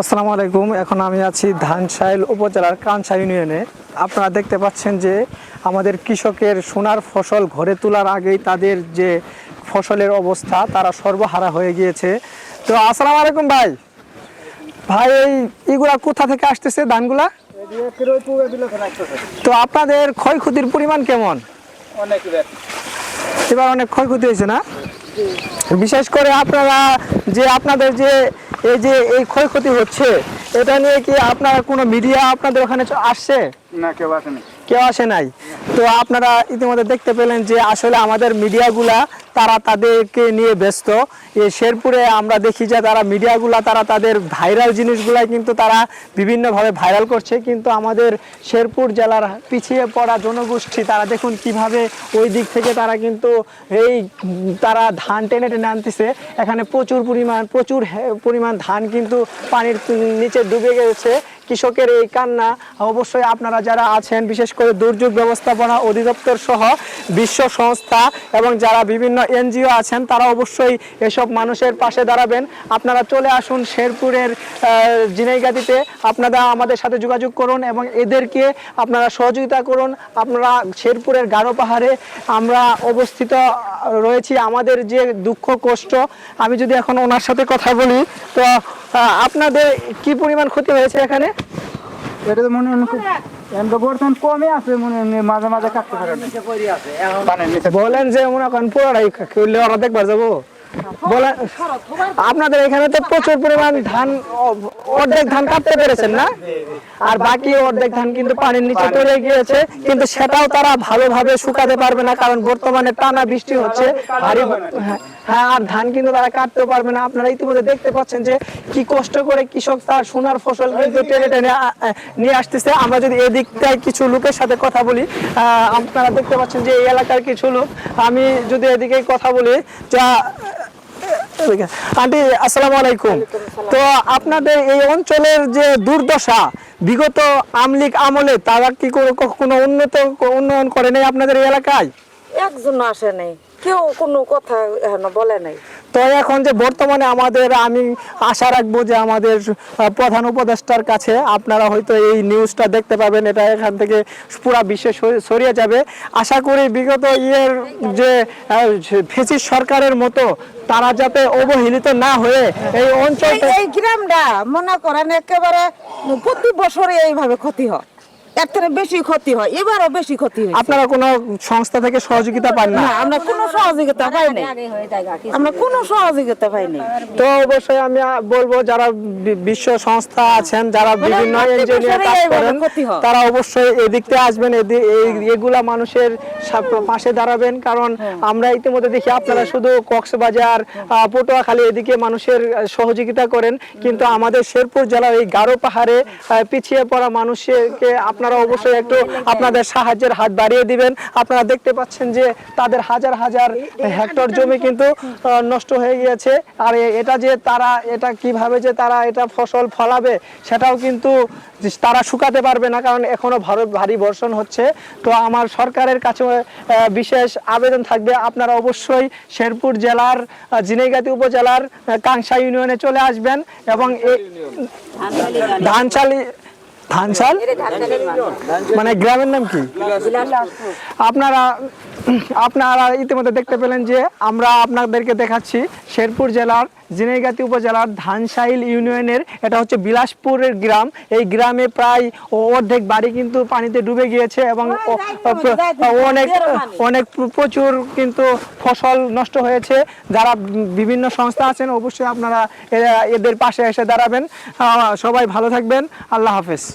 আসসালামু আলাইকুম এখন আমি আছি ধানসাইল উপজেলার কানসা ইউনিয়নে। আপনারা দেখতে পাচ্ছেন যে আমাদের কৃষকের সোনার ফসল ঘরে তোলার আগেই তাদের যে ফসলের অবস্থা তারা সর্বহারা হয়ে গিয়েছে। তো আসসালামু আলাইকুম ভাই। ভাই এই এগুলা কোথা থেকে আসতেছে ধানগুলা? তো আপনাদের ক্ষয়ক্ষতির পরিমাণ কেমন? এবার অনেক ক্ষয়ক্ষতি হয়েছে না? বিশেষ করে আপনারা যে আপনাদের যে এই যে এই ক্ষয়ক্ষতি হচ্ছে, এটা নিয়ে কি আপনার কোনো মিডিয়া আপনাদের ওখানে আসছে? না, কেউ আসেনি। কেউ আসে নাই। তো আপনারা ইতিমধ্যে দেখতে পেলেন যে আসলে আমাদের মিডিয়াগুলা তারা তাদেরকে নিয়ে ব্যস্ত। এ শেরপুরে আমরা দেখি যে তারা মিডিয়াগুলা, তারা তাদের ভাইরাল জিনিসগুলাই কিন্তু তারা বিভিন্নভাবে ভাইরাল করছে। কিন্তু আমাদের শেরপুর জেলার পিছিয়ে পড়া জনগোষ্ঠী, তারা দেখুন কীভাবে ওই দিক থেকে তারা কিন্তু এই তারা ধান টেনে টেনে আনতেছে। এখানে প্রচুর পরিমাণ প্রচুর পরিমাণ ধান কিন্তু পানির নিচে ডুবে গেছে। কৃষকের এই কান্না, অবশ্যই আপনারা যারা আছেন, বিশেষ করে দুর্যোগ ব্যবস্থাপনা অধিদপ্তর সহ বিশ্ব সংস্থা এবং যারা বিভিন্ন এনজিও আছেন, তারা অবশ্যই এসব মানুষের পাশে দাঁড়াবেন। আপনারা চলে আসুন শেরপুরের জিনাইগাতিতে। আপনারা আমাদের সাথে যোগাযোগ করুন এবং এদেরকে আপনারা সহযোগিতা করুন। আপনারা শেরপুরের গারো পাহাড়ে আমরা অবস্থিত, রয়েছি। আমাদের যে দুঃখ, কষ্ট, আমি যদি এখন ওনার সাথে কথা বলি, তো আপনাদের কি পরিমাণ ক্ষতি হয়েছে এখানে? এটা তো মনে হয় এখন তো বর্তমান কমে আছে মনে হয় মাঝে মাঝে কাটতে পারে বলেন যে মনে করেন পুরোটাই করলে ওরা দেখবার যাব। বলেন আপনাদের এখানে তো প্রচুর পরিমাণ ধান অর্ধেক ধান কাটতে পেরেছেন না? আর বাকি অর্ধেক ধান কিন্তু পানির নিচে চলে গিয়েছে কিন্তু সেটাও তারা ভালোভাবে শুকাতে পারবে না কারণ বর্তমানে টানা বৃষ্টি হচ্ছে। হ্যাঁ, হ্যাঁ আর ধান কিন্তু তারা কাটতেও পারবে না। আপনারা ইতিমধ্যে দেখতে পাচ্ছেন যে কি কষ্ট করে কৃষক তার সোনার ফসল কিন্তু টেনে টেনে নিয়ে আসতেছে। আমরা যদি এদিকটায় কিছু লোকের সাথে কথা বলি আপনারা দেখতে পাচ্ছেন যে এই এলাকার কিছু লোক আমি যদি এদিকে কথা বলি যা আন্টি, আসসালামু আলাইকুম। তো আপনাদের এই অঞ্চলের যে দুর্দশা, বিগত আমলিক আমলে তারা কি কোনো- উন্নত, উন্নয়ন করে নাই আপনাদের এই এলাকায়? একজন আসে নাই। কেউ কোনো কথা বলে নাই। তো এখন যে বর্তমানে আমাদের, আমি আশা রাখব যে আমাদের প্রধান উপদেষ্টার কাছে আপনারা হয়তো এই নিউজটা দেখতে পাবেন, এটা এখান থেকে পুরা বিশ্বে ছড়ি- ছড়িয়ে যাবে। আশা করি বিগত ইয়ের যে ফেসিস সরকারের মতো তারা যাতে অবহেলিত না হয়ে এই অঞ্চলটা এই গ্রামটা মনে করেন একেবারে প্রতি বছরে এইভাবে ক্ষতি হয়। এর থেকে বেশি ক্ষতি হয় এবারও বেশি ক্ষতি হয় আপনারা কোনো সংস্থা থেকে সহযোগিতা পান না? না আমরা কোনো সহযোগিতা পাই নাই। আমরা কোনো সহযোগিতা পাই নাই। তো অবশ্যই আমি বলব যারা বিশ্ব সংস্থা আছেন যারা বিভিন্ন এনজিও নিয়ে কাজ করেন তারা অবশ্যই এদিকতে আসবেন এই এগুলা মানুষের পাশে দাঁড়াবেন কারণ আমরা ইতিমধ্যে দেখি আপনারা শুধু কক্সবাজার পটুয়াখালী এদিকে মানুষের সহযোগিতা করেন কিন্তু আমাদের শেরপুর জেলার এই গারো পাহাড়ে পিছিয়ে পড়া মানুষকে আপনারা অবশ্যই একটু আপনাদের সাহায্যের হাত বাড়িয়ে দিবেন। আপনারা দেখতে পাচ্ছেন যে তাদের হাজার হাজার হেক্টর জমি কিন্তু নষ্ট হয়ে গিয়েছে। আর এটা যে তারা এটা কীভাবে যে তারা এটা ফসল ফলাবে সেটাও কিন্তু তারা শুকাতে পারবে না কারণ এখনও ভারত ভারী বর্ষণ হচ্ছে। তো আমার সরকারের কাছে বিশেষ আবেদন থাকবে আপনারা অবশ্যই শেরপুর জেলার আহ, জিনাইগাতি উপজেলার কাংসা ইউনিয়নে চলে আসবেন এবং ধানচালি ধানচাল? মানে গ্রামের নাম কি? আপনারা আপনারা ইতিমধ্যে দেখতে পেলেন যে আমরা আপনাদেরকে দেখাচ্ছি শেরপুর জেলার জিনাইগাতি উপজেলার ধানসাইল ইউনিয়নের এটা হচ্ছে বিলাসপুরের গ্রাম। এই গ্রামে প্রায় অর্ধেক বাড়ি কিন্তু পানিতে ডুবে গিয়েছে এবং অনেক অনেক প্রচুর কিন্তু ফসল নষ্ট হয়েছে। যারা বিভিন্ন সংস্থা আছেন অবশ্যই আপনারা এ- এদের পাশে এসে দাঁড়াবেন। সবাই ভালো থাকবেন। আল্লাহ হাফেজ।